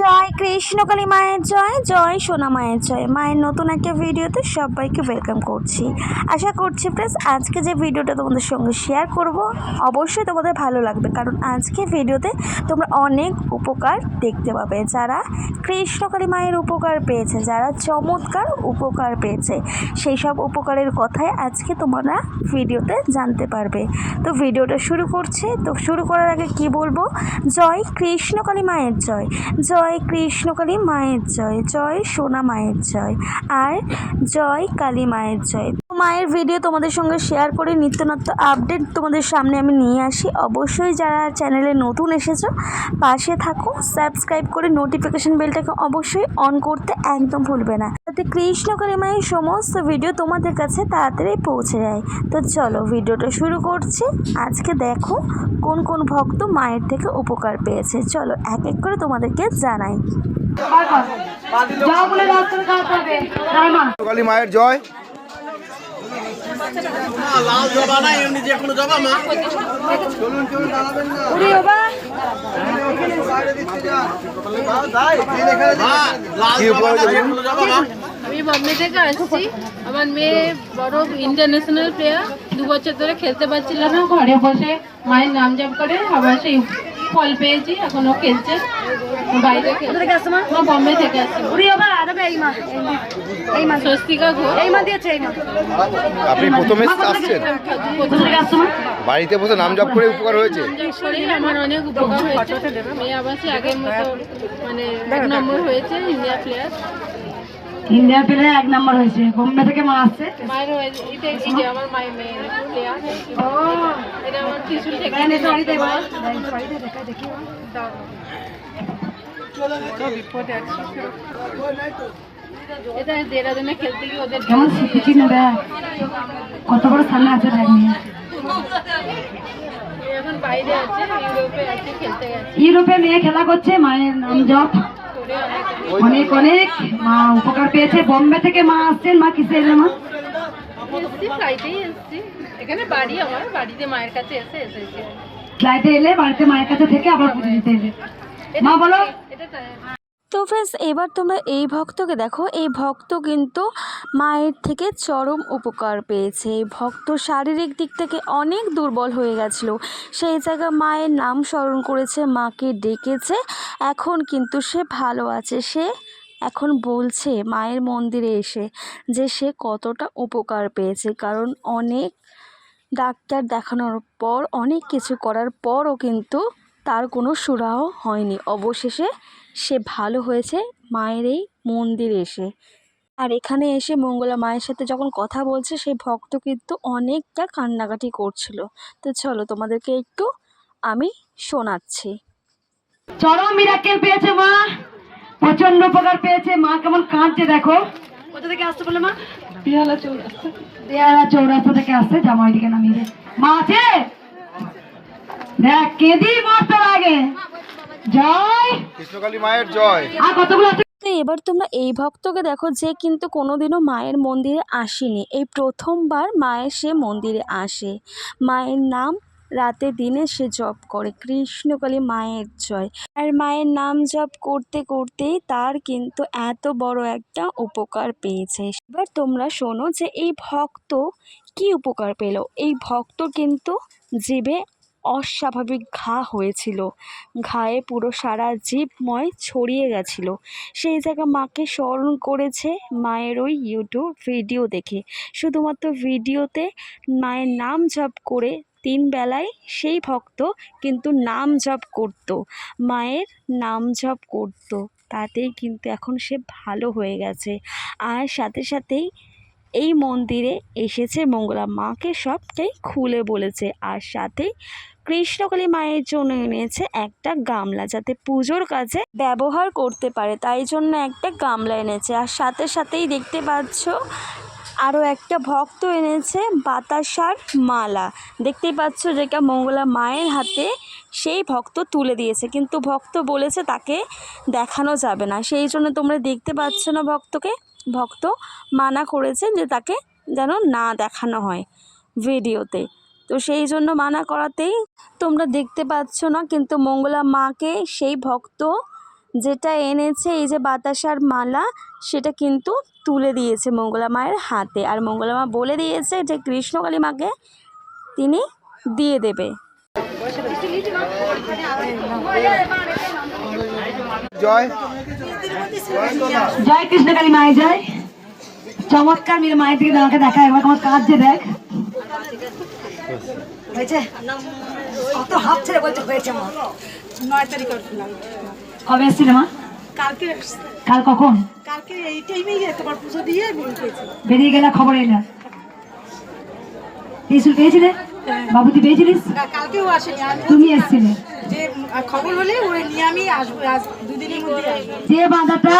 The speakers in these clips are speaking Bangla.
জয় কৃষ্ণকালী মায়ের জয় জয় সোনা মায়ের জয়। মায়ের নতুন একটা ভিডিওতে সবাইকে ওয়েলকাম করছি। আশা করছি প্লাস আজকে যে ভিডিওটা তোমাদের সঙ্গে শেয়ার করব, অবশ্যই তোমাদের ভালো লাগবে, কারণ আজকে ভিডিওতে তোমরা অনেক উপকার দেখতে পাবে। যারা কৃষ্ণকালী মায়ের উপকার পেয়েছে, যারা চমৎকার উপকার পেয়েছে, সেই সব উপকারের কথাই আজকে তোমরা ভিডিওতে জানতে পারবে। তো ভিডিওটা শুরু করছি, তো শুরু করার আগে কি বলব? জয় কৃষ্ণকালী মায়ের জয়। জয় কৃষ্ণকালী মায়ের জয় জয় সোনা মায়ের জয় আর জয় কালী মায়ের জয়। মায়ের ভিডিও তোমাদের সঙ্গে শেয়ার করে নিত্যনত্য আপডেট তোমাদের সামনে আমি নিয়ে আসি। অবশ্যই যারা চ্যানেলে নতুন এসেছ, পাশে থাকো সাবস্ক্রাইব করে নোটিফিকেশান বেলটাকে অবশ্যই অন করতে একদম ভুলবে না। যাতে কৃষ্ণকালী মায়ের সমস্ত ভিডিও তোমাদের কাছে তাড়াতাড়ি পৌঁছে যায়। তো চলো ভিডিওটা শুরু করছি। আজকে দেখো কোন কোন ভক্ত মায়ের থেকে উপকার পেয়েছে। চলো এক এক করে তোমাদেরকে জানাই। কালী মায়ের জয়। লাল জবা না এমনি যে কোনো জবা মা। চলুন চলুন দাঁড়াবেন না। মা লাল কি জবা উপকার না যে? কোনো জবা মা। আমি বম্বে থেকে আসছি। আমার মেয়ে বড় ইন্টারন্যাশনাল প্লেয়ার দু বছর ধরে খেলতে পারছিল না। ঘরে বসে মায়ের নাম জপ করে আবার সেই ফল পেয়েছি এখন ও খেলছে। বাইরে বম্বে থেকে আসছি। উড়ি বাবা আরে এই মা এই মা। এই মা স্বস্তিকা ঘোষ। এই মা দিয়েছে এই মা। আপনি প্রথমে আসছেন? বাড়িতে বসে নাম জপ করে উপকার হয়েছে? আমার অনেক উপকার হয়েছে। মেয়ে আবার আগের মতো মানে এক নম্বর হয়েছে ইন্ডিয়া প্লেয়ার ইন্ডিয়া পেলে এক নাম্বার হয়েছে। বোম্বে থেকে মা আসছে কেমন শিখেছি না কত বড় সামনে আছে দেখ নিয়ে। ইউরোপে মেয়ে খেলা করছে মায়ের নাম জপ। অনেক অনেক মা উপকার পেয়েছে। বোম্বে থেকে মা আসছেন। মা কিসে এলে মা? এসছি এখানে বাড়ি আমার বাড়িতে মায়ের কাছে এসে এসেছি। ফ্লাইটে এলে বাড়িতে মায়ের কাছে থেকে আবার পুজো দিতে এলে। মা বলো। তো ফ্রেন্ডস এবার তোমরা এই ভক্তকে দেখো। এই ভক্ত কিন্তু মায়ের থেকে চরম উপকার পেয়েছে। এই ভক্ত শারীরিক দিক থেকে অনেক দুর্বল হয়ে গেছিল। সেই জায়গায় মায়ের নাম স্মরণ করেছে, মাকে ডেকেছে। এখন কিন্তু সে ভালো আছে। সে এখন বলছে মায়ের মন্দিরে এসে যে সে কতটা উপকার পেয়েছে। কারণ অনেক ডাক্তার দেখানোর পর, অনেক কিছু করার পরও কিন্তু তার কোনো সুরাহ হয়নি। অবশেষে সে ভালো হয়েছে মায়ের এই মন্দিরে এসে। আর এখানে এসে মঙ্গলা মায়ের সাথে যখন কথা বলছে সেই ভক্ত কিন্তু অনেকটা কান্নাকাটি করছিল। তো চলো তোমাদেরকে একটু আমি শোনাচ্ছি। চরম মিরাকেল পেয়েছে মা। প্রচণ্ড উপকার পেয়েছে। মা কেমন কাঁদছে দেখো। কোথা থেকে আসতে বলে মা? বিহালা চৌরাস্তা। দেয়ারা চৌরাস্তা থেকে আসছে জামাই দিকে নামিয়ে মা আছে? দেখ কেঁদি মরতে লাগে। জয়। কৃষ্ণকালী মায়ের জয়। আর কতগুলো তো এবার তোমরা এই ভক্তকে দেখো যে কিন্তু কোনোদিনও মায়ের মন্দিরে আসেনি। এই প্রথমবার মায়ের সে মন্দিরে আসে। মায়ের নাম রাতে দিনে সে জপ করে। কৃষ্ণকালী মায়ের জয়। আর মায়ের নাম জপ করতে করতেই তার কিন্তু এত বড় একটা উপকার পেয়েছে। এবার তোমরা শোনো যে এই ভক্ত কি উপকার পেল। এই ভক্ত কিন্তু জীবে অস্বাভাবিক ঘা হয়েছিল। ঘায়ে পুরো সারা জীবময় ছড়িয়ে গেছিল। সেই জায়গা মাকে স্মরণ করেছে মায়ের ওই ইউটিউব ভিডিও দেখে। শুধুমাত্র ভিডিওতে মায়ের নাম জপ করে তিন বেলায় সেই ভক্ত কিন্তু নাম জপ করত। মায়ের নাম জপ করত। তাতেই কিন্তু এখন সে ভালো হয়ে গেছে। আর সাথে সাথেই এই মন্দিরে এসেছে মঙ্গলা মাকে সবটাই খুলে বলেছে। আর সাথেই কৃষ্ণকালী মায়ের জন্য এনেছে একটা গামলা যাতে পুজোর কাজে ব্যবহার করতে পারে, তাই জন্য একটা গামলা এনেছে। আর সাথে সাথেই দেখতে পাচ্ছ আরও একটা ভক্ত এনেছে বাতাসার মালা। দেখতেই পাচ্ছ যেটা মঙ্গলা মায়ের হাতে সেই ভক্ত তুলে দিয়েছে, কিন্তু ভক্ত বলেছে তাকে দেখানো যাবে না। সেই জন্য তোমরা দেখতে পাচ্ছ না ভক্তকে। ভক্ত মানা করেছেন যে তাকে যেন না দেখানো হয় ভিডিওতে। তো সেই জন্য মানা করাতেই তোমরা দেখতে পাচ্ছ না, কিন্তু মঙ্গলা মাকে সেই ভক্ত যেটা এনেছে, এই যে বাতাসার মালা, সেটা কিন্তু তুলে দিয়েছে মঙ্গলা মায়ের হাতে। আর মঙ্গলা মা বলে দিয়েছে যে কৃষ্ণকালী মাকে তিনি দিয়ে দেবে। জয়। জয় কৃষ্ণকালী মায়ের জয়। চমৎকার মেয়ে মায়ের দিকে আমাকে দেখা একবার আমার কাজ যে দেখ। হয়েছে? কত হাত ছেড়ে বলছে হয়েছে মা নয় তারিখ কবে এসেছিল মা? কালকে কাল কখন? কালকে এই টাইমেই তোমার পুজো দিয়ে বেরিয়ে গেলে খবর এলো। ত্রিশুল পেয়েছিলে? বাবু পেয়েছিলিস? কালকেও আসেনি আমি তুমি এসেছিলে। খবর হলে ওরে নিয়ে আমি আসব আজ দুদিনের মধ্যে যে বাঁধাটা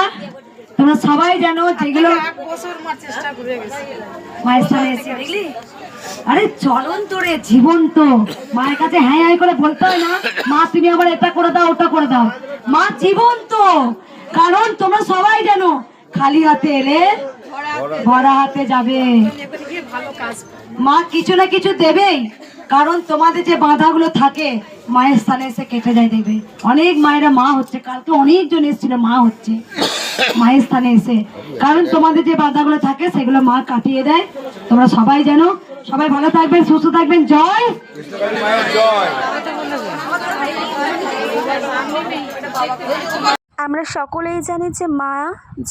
তোমরা সবাই জানো যেগুলো এক বছর মার চেষ্টা করে গেছি। মায়ের এসে দেখলি আরে রে কাছে হ্যাঁ হ্যাঁ করে বলতে হয় না। মা তুমি আবার এটা করে দাও ওটা করে দাও। মা জীবন্ত। কারণ তোমরা সবাই জানো খালি হাতে এলে ভরা হাতে। যাবে। মা কিছু না কিছু দেবেই। কারণ তোমাদের যে বাধাগুলো থাকে, মায়ের স্থানে এসে কেটে যায় দেবে অনেক মায়েরা মা হচ্ছে, কালকে অনেকজন এসেছিল, মা হচ্ছে, মায়ের স্থানে এসে। কারণ তোমাদের যে বাধাগুলো থাকে, সেগুলো মা কাটিয়ে দেয়। তোমরা সবাই জানো। সবাই ভালো থাকবেন, সুস্থ থাকবেন, জয়। জয়। আমরা সকলেই জানি যে মা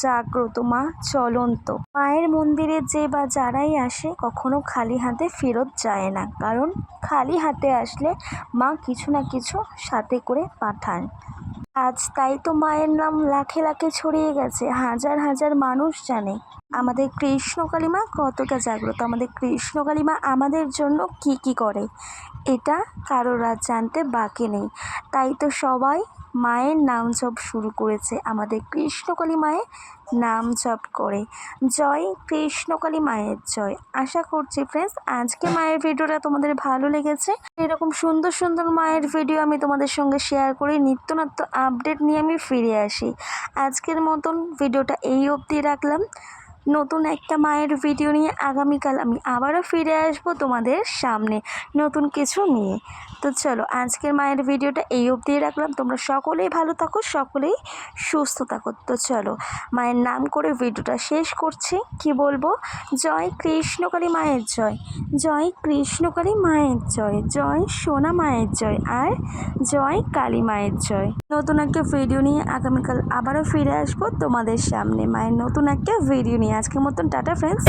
জাগ্রত, মা চলন্ত। মায়ের মন্দিরে যে বা যারাই আসে, কখনো খালি হাতে ফেরত যায় না। কারণ খালি হাতে আসলে মা কিছু না কিছু সাথে করে পাঠান। আজ তাই তো মায়ের নাম লাখে লাখে ছড়িয়ে গেছে। হাজার হাজার মানুষ জানে, আমাদের কৃষ্ণকালী মা কতটা জাগ্রত, আমাদের কৃষ্ণকালী মা আমাদের জন্য কি কি করে? এটা কারোর আর জানতে বাকি নেই। তাই তো সবাই মায়ের নাম জপ শুরু করেছে আমাদের কৃষ্ণকালী মায়ের নাম জপ করে। জয় কৃষ্ণকালী মায়ের জয়। আশা করছি ফ্রেন্ডস আজকে মায়ের ভিডিওটা তোমাদের ভালো লেগেছে। এরকম সুন্দর সুন্দর মায়ের ভিডিও আমি তোমাদের সঙ্গে শেয়ার করি। নিত্যনাত্য আপডেট নিয়ে আমি ফিরে আসি। আজকের মতন ভিডিওটা এই অবধি রাখলাম। নতুন একটা মায়ের ভিডিও নিয়ে আগামীকাল আমি আবারও ফিরে আসব তোমাদের সামনে নতুন কিছু নিয়ে। তো চলো, আজকের মায়ের ভিডিওটা এই অবধি রাখলাম। তোমরা সকলেই ভালো থাকো, সকলেই সুস্থ থাকো। তো চলো, মায়ের নাম করে ভিডিওটা শেষ করছি। কি বলব? জয় কৃষ্ণকালী মায়ের জয়। জয় কৃষ্ণকালী মায়ের জয়। জয় সোনা মায়ের জয়। আর জয় কালী মায়ের জয়। নতুন একটা ভিডিও নিয়ে আগামীকাল আবারও ফিরে আসব তোমাদের সামনে। মায়ের নতুন একটা ভিডিও নিয়ে। আজকের মতন টাটা ফ্রেন্ডস